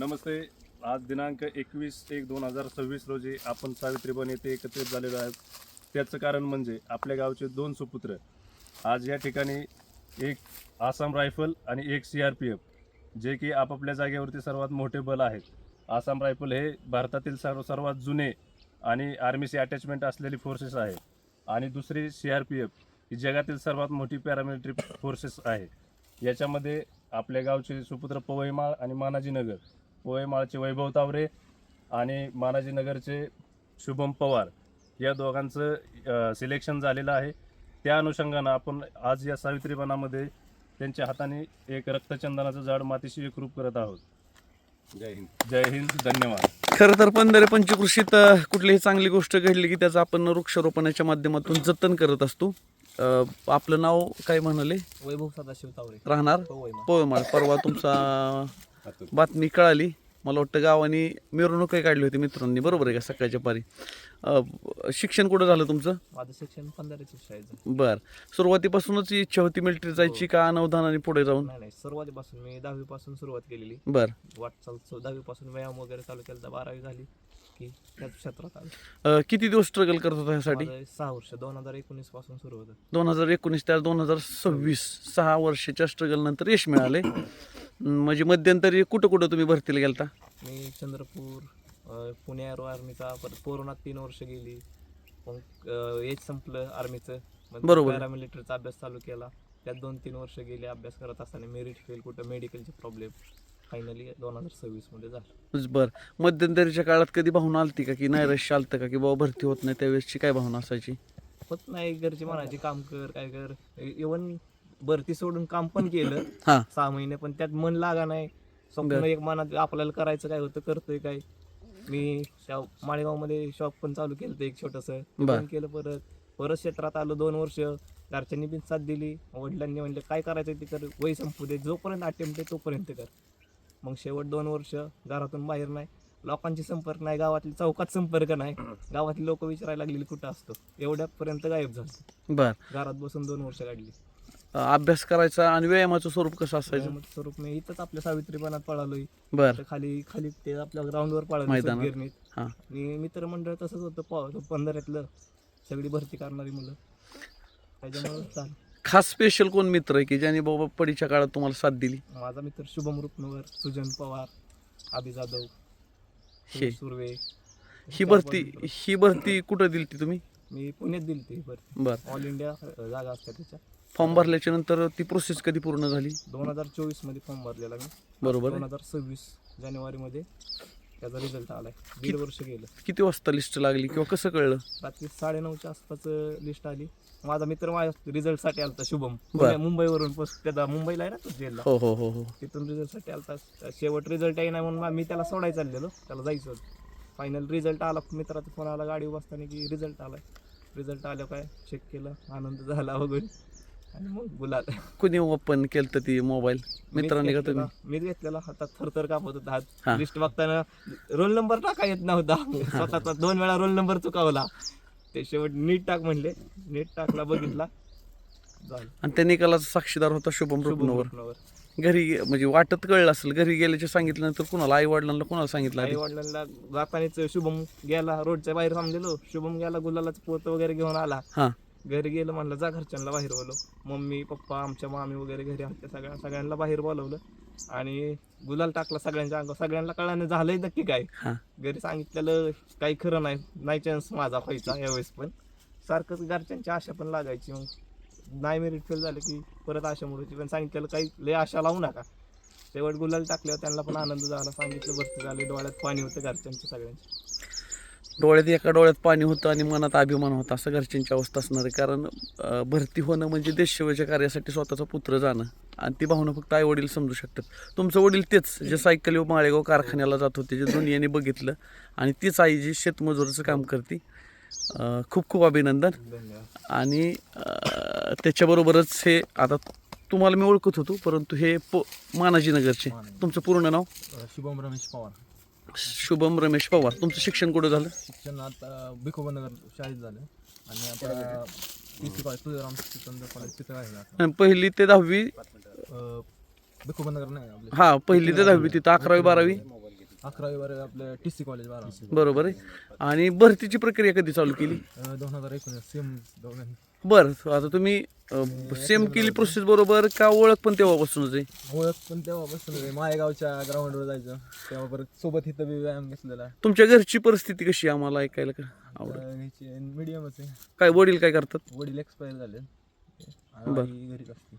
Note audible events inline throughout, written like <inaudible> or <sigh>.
नमस्ते. आज दिनांक एकवीस एक दोन हजार सव्वीस रोजी आपण सावित्रीबन येथे एकत्रित झालेलो आहोत. त्याचं कारण म्हणजे आपल्या गावचे दोन सुपुत्र. आज या ठिकाणी एक आसाम रायफल आणि एक सी आर पी एफ जे की आपापल्या जागेवरती सर्वात मोठे बल आहेत. आसाम रायफल हे भारतातील सर्व सर्वात जुने आणि आर्मीशी अटॅचमेंट असलेली फोर्सेस आहे. आणि दुसरी सी आर पी एफ ही जगातील सर्वात मोठी पॅरामिलिटरी फोर्सेस आहे. याच्यामध्ये आपल्या गावचे सुपुत्र पवईमाळ आणि मानाजीनगर पवईमाळचे वैभव तावरे आणि मानाजीनगरचे शुभम पवार या दोघांचं सिलेक्शन झालेलं आहे. त्या अनुषंगानं आपण आज या सावित्रीबनामध्ये त्यांच्या हाताने एक रक्तचंदनाचं झाड मातीशी एकरूप करत आहोत. जय हिंद. जय हिंद धन्यवाद. खरं तर पंधरा पंचकृषीत कुठलीही चांगली गोष्ट घडली की त्याचं आपण वृक्षारोपणाच्या माध्यमातून जतन करत असतो. आपलं नाव काय म्हणाले? वैभव सदाशिव तावरे. राहणार? पवईमा पोयमाळ परवा तुमचा बातमी कळाली. मला वाटतं गावाने मिरवणूकही काढली होती मित्रांनी. बरोबर आहे का सकाळच्या पारी? शिक्षण कुठं झालं तुमचं? माझं शिक्षण पंधराच्या बर. सुरुवातीपासूनच इच्छा होती मिलिटरी जायची का अनवधानाने पुढे जाऊन? नाही नाही. सुरुवातीपासून मी दहावी पासून सुरुवात केलेली. बर. वाटचाल दहावी पासून व्यायाम वगैरे चालू केला तर बारावी झाली की त्याच क्षेत्रात आलो. किती दिवस स्ट्रगल करत होता ह्यासाठी? माझं सहा वर्ष. दोन हजार एकोणीसपासून सुरू होतं. दोन हजार एकोणीस त्या दोन हजार सव्वीस. सहा वर्षाच्या स्ट्रगल नंतर यश मिळाले. म्हणजे मध्यंतरी कुठं कुठं तुम्ही भरतीला गेलता? मी चंद्रपूर अं, पुणे एरो आर्मीचा परत कोरोनात तीन वर्ष गेली. मग एज संपलं आर्मीचं बरोबर. पॅरामिलिटरीचा अभ्यास चालू केला. त्यात दोन तीन वर्ष गेले अभ्यास करत असताना मेरिट फेल कुठं मेडिकलचे प्रॉब्लेम फायनली दोन हजार सव्वीसमध्ये झालं. बर. मध्यंतरीच्या काळात कधी भावना आलती का की नैराश्य आलतं का की बाबा भरती होत नाही त्यावेळेसची काय भावना असायची? होत नाही घरचे म्हणायचे काम कर काय कर. इवन भरती सोडून काम पण केलं. <laughs> हा. सहा महिने पण त्यात मन लागा नाही. स्वप्न. एक मनात आपल्याला करायचं काय होतं करतोय काय? मी त्या माळेगावमध्ये शॉप पण चालू केलं एक छोटस. बरं. केलं परत. परत क्षेत्रात आलो दोन वर्ष. घरच्यांनी पण साथ दिली. वडिलांनी म्हणले काय करायचं ते कर वय संपू दे. जोपर्यंत अटेम्प्ट आहे तोपर्यंत कर. मग शेवट दोन वर्ष घरातून बाहेर नाही. लोकांची संपर्क नाही. गावातली चौकात संपर्क नाही. गावातली लोक विचारायला लागलेली कुठं असतो? एवढ्यापर्यंत गायब झालं. बर. घरात बसून दोन वर्ष काढली. अभ्यास करायचा आणि व्यायामाचं स्वरूप कसं असायचं? स्वरूप मी इथंच आपल्या सावित्रीपणात पळालोय. बर. तर खाली खाली ते आपल्या ग्राउंडवर पळालो मैदानात. गिरणीत. हा. आणि मित्रमंडळ तसंच होतं प- पंधरातलं सगळी भरती करणारी मुलं. त्याच्यामुळे चाल. खास स्पेशल कोण मित्र आहे की ज्याने बाबा पडीच्या काळात तुम्हाला साथ दिली? माझा मित्र शुभम रुपनवर सुजन पवार अभि जाधव हे. सुर्वे. ही भरती ही भरती कुठं दिली ती तुम्ही? मी पुण्यात दिली ती भरती. बर. ऑल इंडिया अ, जागा असतात त्याच्या. फॉर्म भरल्याच्या नंतर ती प्रोसेस कधी पूर्ण झाली? दोन हजार चोवीसमध्ये फॉर्म भरलेला मी. बरोबर. दोन. हजार सव्वीस जानेवारीमध्ये त्याचा रिझल्ट आलाय. दीड वर्ष गेलं. किती वाजता लिस्ट लागली किंवा कसं कळलं? रात्री साडेनऊच्या आसपास लिस्ट आली. माझा मित्र माझ्या रिझल्टसाठी आलता शुभम. बर. मुंबईवरून पोस्ट त्याचा मुंबईला आहे ना तो जेलला हो हो हो हो. तिथून रिझल्टसाठी आलता. शेवट रिझल्ट आहे ना म्हणून मी त्याला सोडायला चाललेलो. त्याला जायचं होतं. फायनल रिझल्ट आला. मित्राचा फोन आला गाडी बसताना की रिझल्ट आलाय. रिझल्ट आलं काय? चेक केलं. आनंद झाला मग गुलाल कुणी ओपन केलं तर ती मोबाईल मित्रांनी का तुम्ही? मी घेतलेला. हातात थरथर कापत होता. हात लिस्ट बघताना रोल नंबर टाका येत नव्हता. स्वतःचा दोन वेळा रोल नंबर चुकावला. ते शेवट नीट टाक म्हणले. नीट टाकला बघितला. आणि त्या निकालाचा साक्षीदार होता शुभम रुग्णवर. घरी म्हणजे वाटत कळलं असेल घरी गेल्याचे सांगितल्यानंतर कुणाला आई वडिलांना कुणाला सांगितलं आई? वडिलांना जातानीच शुभम गेला रोडच्या बाहेर थांबलेलो. शुभम गेला गुलालाचं पोत वगैरे घेऊन आला. घरी गेलं म्हणलं जा घरच्यांना बाहेर बोलव. मम्मी पप्पा आमच्या मामी वगैरे घरी होत्या सगळ्या सगळ्यांना बाहेर बोलवलं. आणि गुलाल टाकला सगळ्यांच्या अंगावर. सगळ्यांना कळानं झालंय नक्की काय. घरी सांगितलेलं काही खरं नाही नाही चान्स माझा व्हायचा यावेळेस पण. सारखंच घरच्यांची आशा पण लागायची मग. नाही मेरिट फेल झालं की परत आशा मुलाची पण सांगितलेलं काही लय आशा लावू नका. शेवट गुलाल टाकल्यावर त्यांना पण आनंद झाला. सांगितलं भरती झाले डोळ्यात पाणी होतं घरच्यांच्या सगळ्यांच्या. डोळ्यात एका डोळ्यात पाणी होतं आणि मनात अभिमान होता. असं घरच्यांची अवस्था असणार आहे. कारण भरती होणं म्हणजे देशसेवेच्या कार्यासाठी स्वतःचा पुत्र जाणं. आणि ती भावना फक्त आई वडील समजू शकतात. तुमचं वडील तेच जे सायकल माळेगाव कारखान्याला जात होते जे दुनियाने बघितलं. आणि तीच आई जी शेतमजुराचं काम करते. खूप खूप अभिनंदन. आणि त्याच्याबरोबरच हे आता तुम्हाला मी ओळखत होतो परंतु हे पो मानाजीनगरचे. तुमचं पूर्ण नाव? शुभम रमेश पवार. शुभम रमेश पवार तुमचं शिक्षण कुठं झालं? शिक्षण आता भिकोबनगर शाळेत झालं. आणि आता कॉलेज कॉलेज तिथं आहे आता. आणि पहिली ते दहावी? भिकोबनगर नाही आपले. हा पहिली ते दहावी तिथं अकरावी बारावी? अकरावी बारावी आपलं टी सी कॉलेज बारा बरोबर आहे. आणि भरतीची प्रक्रिया कधी चालू केली? दोन हजार एकोणीस सेम दोघांनी बरं आता तुम्ही सेम केली प्रोसेस बरोबर का ओळख पण तेव्हापासूनच आहे? ओळख पण तेव्हापासून आहे. माळेगावच्या ग्राउंडवर जायचं. तेव्हा परत सोबत इथं बी व्यायाम घेतलेला तुमच्या घरची परिस्थिती कशी आहे आम्हाला ऐकायला का? आवडेल मीडियमच आहे. काय वडील काय करतात? वडील एक्सपायर झाले बरं. आई घरीच असते.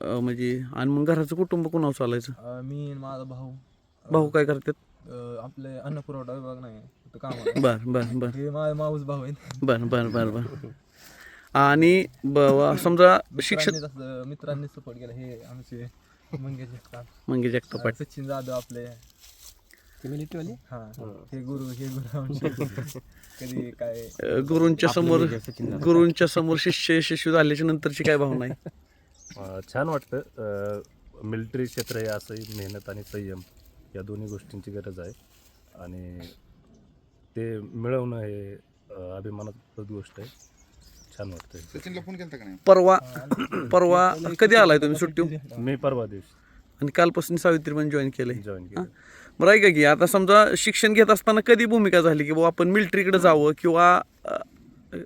अं, म्हणजे आणि मग घराचं कुटुंब कुणावर चालायचं? अं, मी आणि माझा भाऊ. भाऊ काय करतात? अं, आपले अन्न पुरवठा विभाग नाही काम. बर बर बर. हे माझे माऊस भाऊ आहेत. बर बर बर बर. आणि ब- समजा शिक्षण मित्रांनी सपोर्ट केला. हे आमचे मंगेश जगताप, मंगे जगताप. पाटील सचिन जाधव आपले. हा. हे गुरु हे गुरु आमचे. कधी काय अं, गुरूंच्या समोर गुरूंच्या समोर शिष्य यशस्वी झाल्याच्या नंतरची काय भावना आहे? अं, छान वाटतं. मिलिटरी क्षेत्र हे असंही मेहनत आणि संयम या दोन्ही गोष्टींची गरज आहे. आणि ते मिळवणं हे अं, अभिमानास्पद गोष्ट आहे. छान वाटतं सचिनला फोन केलता का नाही? परवा परवा कधी आलाय तुम्ही सुट्टी? मी परवा दिवशी. आणि कालपासून सावित्री पण जॉईन केलंय. जॉईन केलं बरं ऐका की आता समजा शिक्षण घेत असताना कधी भूमिका झाली की बाबा आपण मिलिटरीकडे जावं किंवा अं,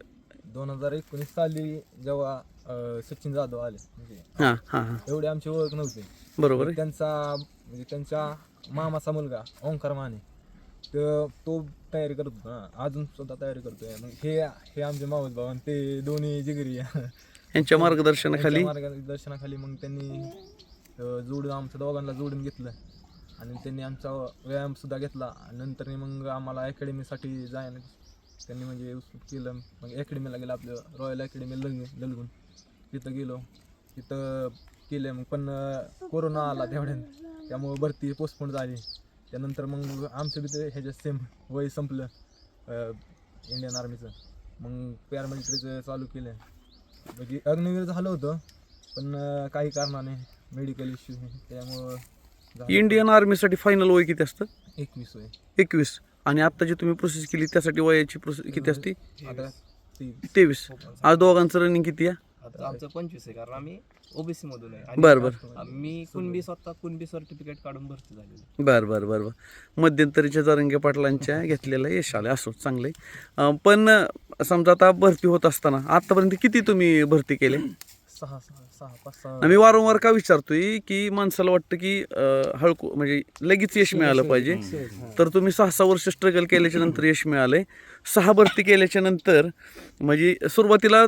दोन हजार एकोणीस साली जेव्हा अं, सचिन जाधव आले म्हणजे हां हां हां. एवढी आमची ओळख नव्हती. बरोबर आहे. त्यांचा म्हणजे त्यांच्या मामाचा मुलगा ओंकार माने. तर तो तयारी करत होता ना. अजून सुद्धा तयारी करतोय. मग हे हे आमचे मावस भाऊ आणि ते दोन्ही जिगरी यांच्या मार्गदर्शनाखाली? मार्गदर्शनाखाली मग त्यांनी अं, जोडून आमच्या दोघांना जोडून घेतलं. आणि त्यांनी आमचा व्यायाम सुद्धा घेतला. नंतर मग आम्हाला अकॅडमीसाठी जायला त्यांनी म्हणजे उत्सुक केलं. मग अकॅडमीला गेलं आपलं रॉयल अकॅडमी लग ललगून. तिथं गेलो. तिथं केलं मग पण कोरोना आला तेवढ्यात त्यामुळं भरती पोस्टपोन झाली. त्यानंतर मग आमचं बी ते ह्याच्यात सेम वय संपलं इंडियन आर्मीचं मग पॅरामिलिटरीचं चालू केलं. म्हणजे अग्निवीर झालं होतं पण काही कारणाने मेडिकल इश्यू त्यामुळं. इंडियन आर्मीसाठी फायनल वय किती असतं? एकवीस वय. एकवीस. आणि आता जी तुम्ही प्रोसेस केली त्यासाठी वयाची प्रोसेस किती असते? तेवीस. आज दोघांचं रनिंग किती आहे? आता आमचं पंचवीस आहे कारण आम्ही ओबीसी मधून आहे. आणि बरं बरं. मी कुणबी स्वतः कुणबी सर्टिफिकेट काढून भरती झालेली बर बर बर बर. मध्यंतरीच्या जरंगे पाटलांच्या घेतलेलं यश आलं असो चांगलं आहे अं, पण अं, समजा आता भरती होत असताना आतापर्यंत किती तुम्ही भरती केले? सहा सहा. आम्ही वारंवार का विचारतोय की माणसाला वाटतं की अं, हळकू म्हणजे लगेच यश मिळालं पाहिजे. तर तुम्ही सहा सहा वर्ष स्ट्रगल केल्याच्यानंतर यश मिळालंय. सहा भरती केल्याच्यानंतर म्हणजे सुरुवातीला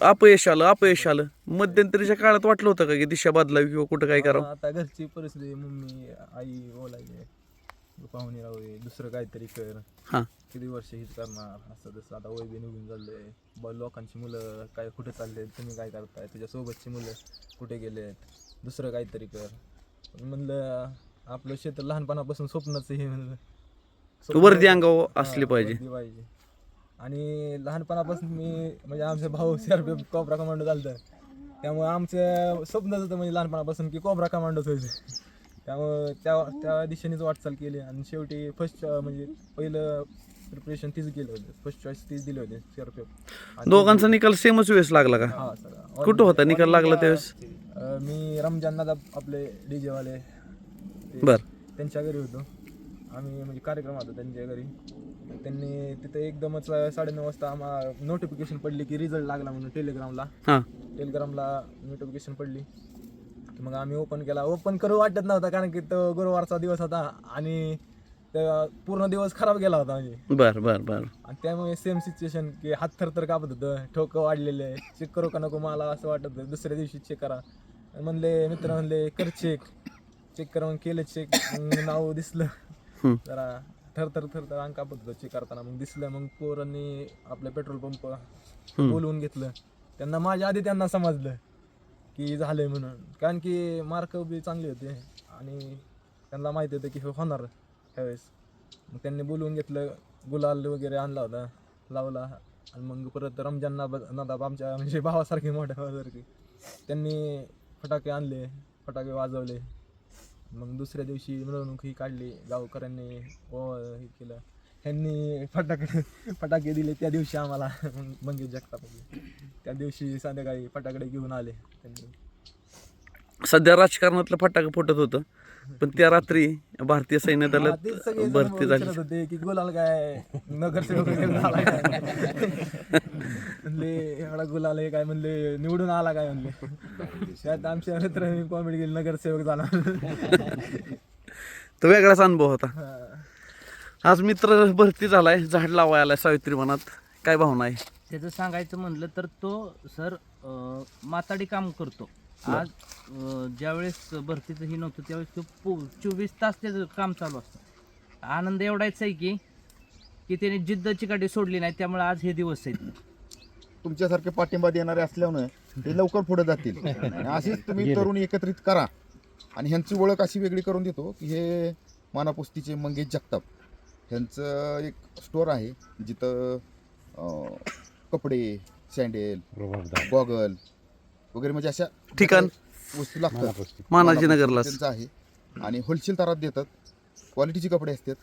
अपयश आलं अपयश आलं. मध्यंतरीच्या काळात वाटलं होतं का की दिशा बदलावी किंवा कुठं काय करावं? आता घरची परिस्थिती मम्मी आई बोलायचे पाहुणे राहू दे दुसरं काहीतरी कर. हां. किती वर्ष हीच करणार? असं तसं. आता वय बी निघून चाललंय. ब लोकांची मुलं काय कुठे चालले तुम्ही काय करताय? तुझ्या सोबतची मुलं कुठे गेलेत? दुसरं काहीतरी कर. पण म्हणलं आपलं क्षेत्र लहानपणापासून स्वप्नच हे म्हणलं. स्वप्न- वर्दी अंगावर असली पाहिजे. वर्दी पाहिजे. आणि लहानपणापासून मी म्हणजे आमचे भाऊ सीआरपीएफ कोबरा कमांडो चालतं. त्यामुळे आमचं स्वप्नच होतं म्हणजे लहानपणापासून की कोबरा कमांडोच व्हायचं त्यामुळं त्या त्या दिशेनेच वाटचाल केली आणि शेवटी फर्स्ट म्हणजे पहिलं प्रिपरेशन तीच केलं होतं. फर्स्ट चॉईस तीच दिले होते सीआरपीएफ दोघांचा निकाल सेमच वेळेस लागला का? हा कुठं होता निकाल लागला त्यावेळेस? अं, मी रमजान दादा आपले डीजे वाले. ते- बर. त्यांच्या घरी होतो. आम्ही म्हणजे कार्यक्रम होता त्यांच्या घरी. त्यांनी तिथे एकदमच साडेनऊ वाजता आम्हाला नोटिफिकेशन पडली की रिझल्ट लागला म्हणून टेलिग्रामला हां. टेलिग्रामला नोटिफिकेशन पडली. तर मग आम्ही ओपन केला. ओपन करू वाटत नव्हता कारण की तो गुरुवारचा दिवस होता आणि पूर्ण दिवस खराब गेला होता म्हणजे. बर बर बर. आणि त्यामुळे सेम सिच्युएशन की हात थरथर कापत होतं ठोकं वाढलेले चेक करू का नको मला असं वाटत होतं. दुसऱ्या दिवशी चेक करा. म्हणले मित्र म्हणले कर चेक चेक कर मग केलं चेक मग नाव दिसलं. जरा थर थर थर थर अंग कापत होतं चेक करताना. मग दिसलं मग पोरांनी आपलं पेट्रोल पंप बोलवून घेतलं. त्यांना माझ्या आधी त्यांना समजलं. की झालंय म्हणून. कारण की मार्क बी चांगले होते आणि त्यांना माहिती होतं की हे होणार ह्यावेळेस. मग त्यांनी बोलवून घेतलं गुलाल वगैरे आणला होता लावला. आणि मग परत रमजान नाब आमच्या म्हणजे भावासारखे मोठ्या भावासारखे त्यांनी फटाके आणले फटाके वाजवले. मग दुसऱ्या दिवशी मिरवणूक ही काढली गावकऱ्यांनी हो, हे केलं. ह्यांनी फटाके फटाके दिले त्या दिवशी आम्हाला मग मंगेश जगताप त्या दिवशी संध्याकाळी फटाकडे घेऊन आले त्यांनी. सध्या राजकारणातलं फटाकं फुटत होतं पण त्या रात्री भारतीय सैन्य हा, दलात भरती विचारत झाली. होते की गुलाल काय नगरसेवक वगैरे झाला काय? म्हणले एवढा गुलाल आहे काय? म्हणले निवडून आला काय? म्हणले. त्यात आमच्या मित्र कॉमेडी गेली नगरसेवक झाला. तर वेगळाच अनुभव होता. हा. आज मित्र भरती झालाय झाड लावायला आलाय सावित्री वनात. काय भावना आहे? त्याचं सांगायचं म्हणलं तर तो सर माताडी काम करतो. आज ज्यावेळेस भरतीचं ही नव्हतं त्यावेळेस तो पो चोवीस तास त्याचं काम चालू असतं. आनंद एवढाच आहे की की त्याने जिद्द चिकाटी सोडली नाही त्यामुळे आज हे दिवस आहेत. तुमच्यासारखे पाठिंबा देणारे असल्यानं ते लवकर पुढे जातील. आणि असेच तुम्ही तरुण एकत्रित करा. आणि ह्यांची ओळख अशी वेगळी करून देतो की हे मानापुस्तीचे मंगेश जगताप. ह्यांचं एक स्टोअर आहे जिथं अं, कपडे सँडेल गॉगल वगैरे म्हणजे अशा ठिकाण? वस्तू लागतात. मानाजीनगरलाच. त्यांचं आहे. आणि होलसेल दरात देतात. क्वालिटीचे कपडे असतात.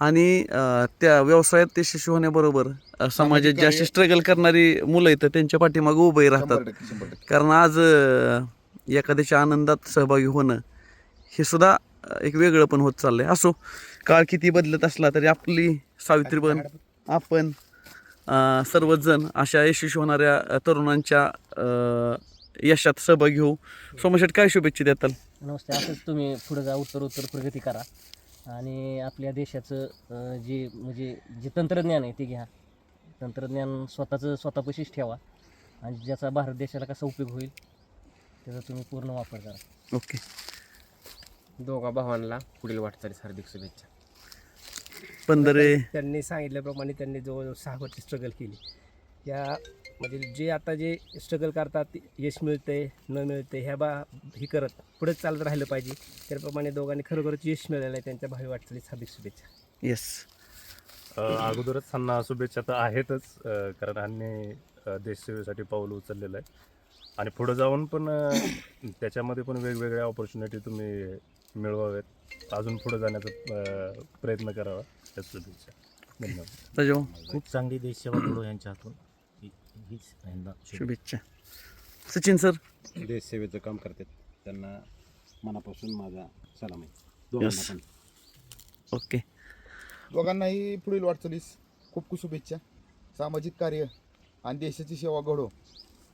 आणि अं, त्या व्यवसायात यशस्वी होण्याबरोबर अं, समाजात जे अशी स्ट्रगल करणारी मुलं आहेत त्यांच्या पाठीमागे उभे राहतात. शंभर टक्के शंभर टक्के. कारण आज अं, एखाद्याच्या आनंदात सहभागी होणं हे सुद्धा एक वेगळं पण होत चाललंय. असो काळ किती बदलत असला तरी आपली सावित्रीबन आपण अं, सर्वच जण अशा यशस्वी होणाऱ्या तरुणांच्या यशात सहभागी होऊ. सोमशेट काय शुभेच्छा देताल? नमस्ते. असंच तुम्ही पुढे जा उत्तर उत्तर प्रगती करा. आणि आपल्या देशाचं जे म्हणजे जे तंत्रज्ञान आहे ते घ्या. तंत्रज्ञान स्वतःचं स्वतःपाशीच ठेवा. आणि ज्याचा भारत देशाला कसा उपयोग होईल त्याचा तुम्ही पूर्ण वापर करा. ओके. दोघा भावांना पुढील वाटचालीस हार्दिक शुभेच्छा. पंधरे. त्यांनी सांगितल्याप्रमाणे त्यांनी जवळजवळ सहा वर्ष स्ट्रगल केली. या म्हणजे जे आता जे स्ट्रगल करतात यश मिळते न मिळते ह्या बा ही करत पुढे चालत राहिलं पाहिजे. त्याप्रमाणे दोघांनी खरोखरच यश मिळालेलं आहे. त्यांच्या भावी वाटचालीस हार्दिक शुभेच्छा. येस अगोदरच त्यांना शुभेच्छा तर आहेतच कारण ह्यांनी देशसेवेसाठी पाऊल उचललेलं आहे. आणि पुढे जाऊन पण त्याच्यामध्ये पण वेगवेगळ्या ऑपॉर्च्युनिटी तुम्ही मिळवाव्यात अजून पुढे जाण्याचा प्रयत्न करावा. या शुभेच्छा धन्यवाद. खूप चांगली देशसेवा घडो यांच्या हातून. ही- हीच यांना शुभेच्छा. शुभेच्छा. सचिन सर. देशसेवेचं काम करतात. त्यांना मनापासून माझा सलाम आहे. Yes. दोघांना पण. ओके दोघांनाही पुढील वाटचालीस खूप खूप शुभेच्छा. सामाजिक कार्य आणि देशाची सेवा घडो.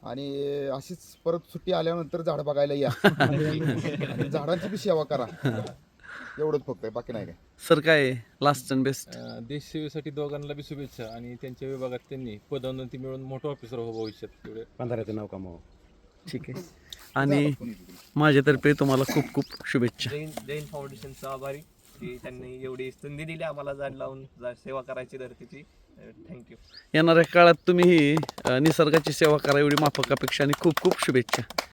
आणि अशीच परत सुट्टी आल्यानंतर झाड बघायला या. आणि झाडांची बी सेवा करा. एवढंच फक्त आहे बाकी नाही काय. सर काय लास्ट अँड बेस्ट अं, देशसेवेसाठी दोघांना बी शुभेच्छा आणि त्यांच्या विभागात त्यांनी पदोन्नती मिळून मोठं ऑफिसर हो भविष्यात. तेवढे पंधराचं नाव कमावं. ठीक आहे. आणि माझ्यातर्फे तुम्हाला खूप खूप शुभेच्छा. जैन जैन फाउंडेशनचा आभारी की त्यांनी एवढी संधी दिली आम्हाला झाड लावून जा- सेवा करायची धरतीची. थँक्यू. येणाऱ्या काळात तुम्ही ही अ, निसर्गाची सेवा करा एवढी माफक अपेक्षा आणि खूप खूप शुभेच्छा.